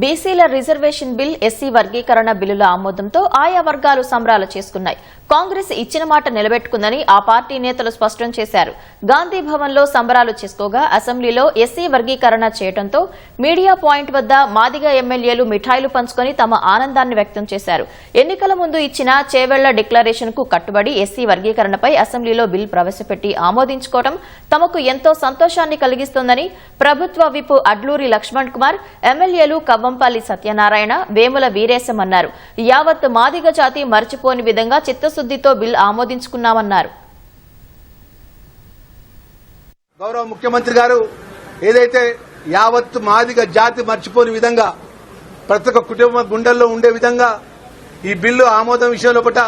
బీసీల reservation bill SC వర్గీకరణ బిల్లుల ఆమోదంతో ఆయా వర్గాలు సంబరాలు చేసుకున్నాయి. కాంగ్రెస్ ఇచ్చిన మాట నిలబెట్టుకుందని ఆ పార్టీ నేతలు స్పష్టం చేశారు. గాంధీ భవన్లో సంబరాలు చేసుకోగా అసెంబ్లీలో ఎస్సీ వర్గీకరణ చేయడంతో మీడియా పాయింట్ వద్ద మాదిగ ఎమ్మెల్యేలు మిఠాయిలు పంచుకొని తమ ఆనందాన్ని వ్యక్తం చేశారు. ఎన్నికల ముందు ఇచ్చిన చేవెళ్ళ డిక్లరేషన్కు కట్టుబడి ఎస్సీ వర్గీకరణపై అసెంబ్లీలో బిల్ ప్రవేశపెట్టి ఆమోదించుకోవడం తమకు ఎంతో సంతోషాన్ని కలిగిస్తోందని ప్రభుత్వ విప్ అడ్లూరి లక్ష్మణ్ కుమార్ ఎమ్మెల్యేలు కవ్వంపల్లి సత్యనారాయణ వేముల వీరేశం అన్నారు. యావత్ మాదిగ జాతి మర్చిపోని విధంగా చిత్తశుద్దితో బిల్ ఆమోదించుకున్నామన్నారు. గౌరవ ముఖ్యమంత్రి గారు ఏదైతే యావత్తు మాదిగ జాతి మర్చిపోని విధంగా ప్రతి ఒక్క కుటుంబ గుండెల్లో ఉండే విధంగా ఈ బిల్లు ఆమోదం విషయం లోపట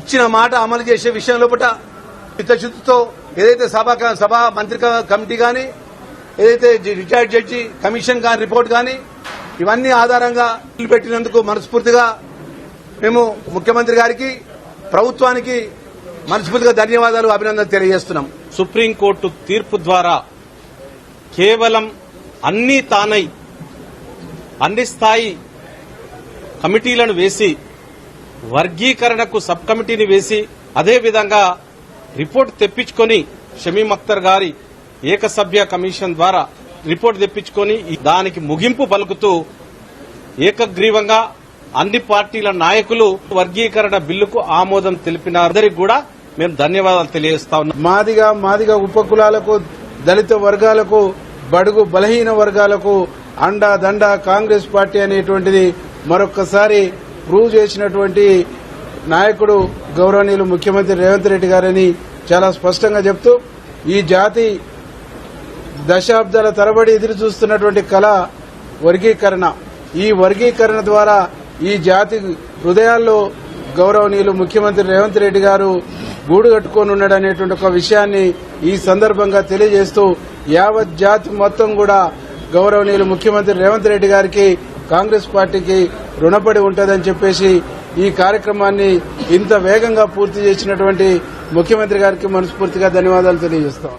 ఇచ్చిన మాట అమలు చేసే విషయం లోపట చిత్తశుద్దితో ఏదైతే సభ సభా మంత్రి కమిటీ గాని ఏదైతే రిటైర్డ్ జడ్జి కమిషన్ కానీ రిపోర్ట్ కానీ ఇవన్నీ ఆధారంగా పెట్టినందుకు మనస్ఫూర్తిగా మేము ముఖ్యమంత్రి గారికి ప్రభుత్వానికి మనస్ఫూర్తిగా ధన్యవాదాలు అభినందనలు తెలియజేస్తున్నాం. సుప్రీంకోర్టు తీర్పు ద్వారా కేవలం అన్ని తానై అన్ని స్థాయి కమిటీలను వేసి వర్గీకరణకు సబ్ కమిటీని వేసి అదేవిధంగా రిపోర్ట్ తెప్పించుకొని షమీం అఖ్తర్ గారి ఏకసభ్య కమిషన్ ద్వారా రిపోర్ట్ తెప్పించుకొని దానికి ముగింపు పలుకుతూ ఏకగ్రీవంగా అన్ని పార్టీల నాయకులు వర్గీకరణ బిల్లుకు ఆమోదం తెలిపినారు. అందరికి కూడా మేము ధన్యవాదాలు తెలియజేస్తా ఉన్నాం. మాదిగా మాదిగా ఉపకులాలకు దళిత వర్గాలకు బడుగు బలహీన వర్గాలకు అండా దండ కాంగ్రెస్ పార్టీ అనేటువంటిది మరొక్కసారి ప్రూవ్ చేసినటువంటి నాయకుడు గౌరవనీయులు ముఖ్యమంత్రి రేవంత్ రెడ్డి గారని చాలా స్పష్టంగా చెప్తూ ఈ జాతి దశాబ్దాల తరబడి ఎదురు చూస్తున్నటువంటి కళ వర్గీకరణ. ఈ వర్గీకరణ ద్వారా ఈ జాతి హృదయాల్లో గౌరవనీయులు ముఖ్యమంత్రి రేవంత్ రెడ్డి గారు గూడు కట్టుకొని ఉన్నాడు అనేటువంటి ఒక విషయాన్ని ఈ సందర్భంగా తెలియజేస్తూ యావత్ జాతి మొత్తం కూడా గౌరవనీయులు ముఖ్యమంత్రి రేవంత్ రెడ్డి గారికి కాంగ్రెస్ పార్టీకి రుణపడి ఉంటుందని చెప్పేసి ఈ కార్యక్రమాన్ని ఇంత వేగంగా పూర్తి చేసినటువంటి ముఖ్యమంత్రి గారికి మనస్ఫూర్తిగా ధన్యవాదాలు తెలియజేస్తాం.